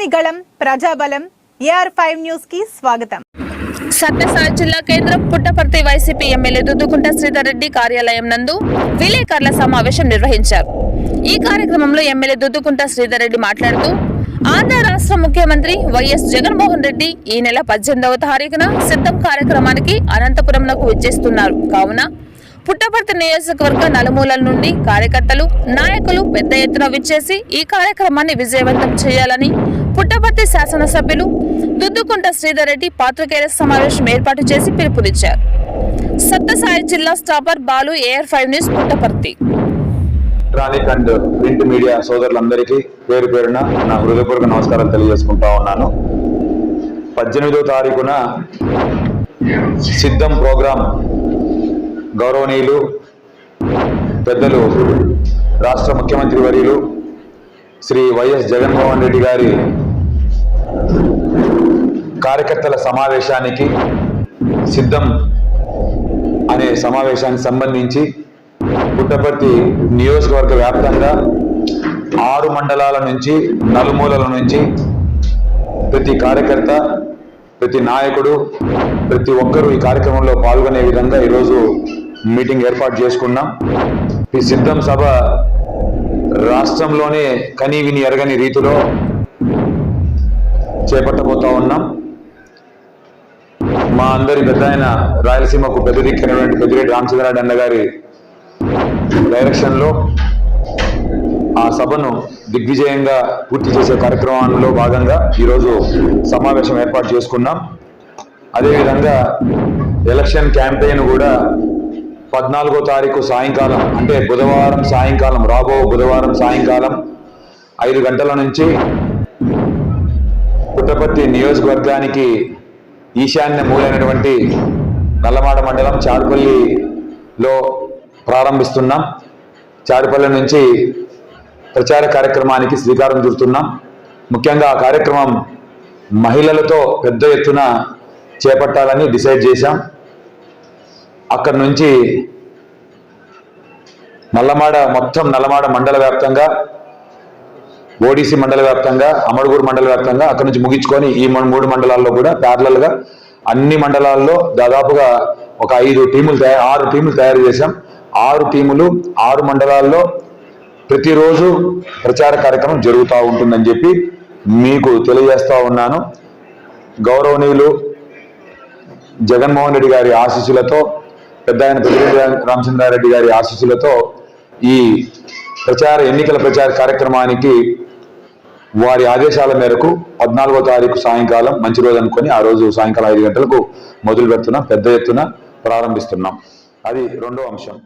ప్రజలని గళం ప్రజాబలం AR five న్యూస్కి స్వాగతం. సత్యసాయి జిల్లా కేంద్రం పుట్టపర్తి వైసీపీ ఎమ్మెల్యే దుద్దుకుంట శ్రీధర్ రెడ్డి కార్యాలయం నందు విలేకరుల సమావేశం నిర్వహించారు. ఈ కార్యక్రమంలో ఎమ్మెల్యే దుద్దుకుంట శ్రీధర్ రెడ్డి మాట్లాడుతూ ఆంధ్ర రాష్ట్ర ముఖ్యమంత్రి వైఎస్ జగన్మోహన్ రెడ్డి ఈ నెల పద్దెనిమిదవ తారీఖున సిద్ధం కార్యక్రమానికి అనంతపురంనకు విచ్చేస్తున్నారు. కావున పుట్టపర్తి నియోజకవర్గ నలుమూలల నుండి కార్యకర్తలు నాయకులు పెద్ద ఎత్తున విచ్చేసి ఈ కార్యక్రమాన్ని విజయవంతం చేయాలని పుట్టపర్తి శాసనసభ్యులు దుద్దుకుంట శ్రీధర్ రెడ్డి పాత్రికేయుల సమావేశం ఏర్పాటు చేసి పిలుపునిచ్చారు. సత్యసాయి జిల్లా staffer Balu AR five news Puttaparthi. Electronic and print media సోదరులందరికీ పేరు పేరున నా హృదయపూర్వక నమస్కారాలు తెలియజేసుకుంటా ఉన్నాను. పద్దెనిమిదో తారీఖున సిద్ధం ప్రోగ్రాం గౌరవనీయులు పెద్దలు రాష్ట్ర ముఖ్యమంత్రి వర్యులు శ్రీ వైఎస్ జగన్మోహన్ రెడ్డి గారి కార్యకర్తల సమావేశానికి సిద్ధం అనే సమావేశానికి సంబంధించి పుట్టపర్తి నియోజకవర్గ వ్యాప్తంగా ఆరు మండలాల నుంచి నలుమూలల నుంచి ప్రతి కార్యకర్త ప్రతి నాయకుడు ప్రతి ఒక్కరూ ఈ కార్యక్రమంలో పాల్గొనే విధంగా ఈరోజు మీటింగ్ ఏర్పాటు చేసుకున్నాం. ఈ సిద్ధం సభ రాష్ట్రంలోనే కనీవిని ఎరగని రీతిలో చేపట్టబోతా ఉన్నాం. మా అందరి పెద్ద ఆయన రాయలసీమకు పెద్ద దిక్కైనటువంటి పెద్దిరెడ్డి రామచంద్రరెడ్డి అన్న గారి డైరెక్షన్లో ఆ సభను దిగ్విజయంగా పూర్తి చేసే కార్యక్రమంలో భాగంగా ఈరోజు సమావేశం ఏర్పాటు చేసుకున్నాం. అదేవిధంగా ఎలక్షన్ క్యాంపెయిన్ కూడా పద్నాలుగో తారీఖు సాయంకాలం అంటే బుధవారం సాయంకాలం రాబో బుధవారం సాయంకాలం ఐదు గంటల నుంచి పుట్టపర్తి నియోజకవర్గానికి ఈశాన్య మూలైనటువంటి నల్లమాడ మండలం చాడుపల్లిలో ప్రారంభిస్తున్నాం. చాడుపల్లి నుంచి ప్రచార కార్యక్రమానికి శ్రీకారం చుడుతున్నాం. ముఖ్యంగా ఆ కార్యక్రమం మహిళలతో పెద్ద ఎత్తున చేపట్టాలని డిసైడ్ చేశాం. అక్కడి నుంచి నల్లమాడ మొత్తం నల్లమాడ మండల వ్యాప్తంగా ఓడిసి మండల వ్యాప్తంగా అమడుగూరు మండల వ్యాప్తంగా అక్కడ నుంచి ముగించుకొని ఈ మూడు మండలాల్లో కూడా ప్యారలల్గా అన్ని మండలాల్లో దాదాపుగా ఒక ఐదు టీములు తయారు ఆరు టీములు తయారు చేశాం. ఆరు టీములు ఆరు మండలాల్లో ప్రతిరోజు ప్రచార కార్యక్రమం జరుగుతూ ఉంటుందని చెప్పి మీకు తెలియజేస్తూ ఉన్నాను. గౌరవనీయులు జగన్మోహన్ రెడ్డి గారి ఆశీస్సులతో పెద్ద ఆయన పెద్దిరెడ్డి రామచంద్రారెడ్డి గారి ఆశీస్సులతో ఈ ప్రచార ఎన్నికల ప్రచార కార్యక్రమానికి వారి ఆదేశాల మేరకు పద్నాలుగో తారీఖు సాయంకాలం మంచి రోజు అనుకొని ఆ రోజు సాయంకాలం ఐదు గంటలకు మొదలు పెడుతున్నాం పెద్ద ఎత్తున ప్రారంభిస్తున్నాం. అది రెండో అంశం.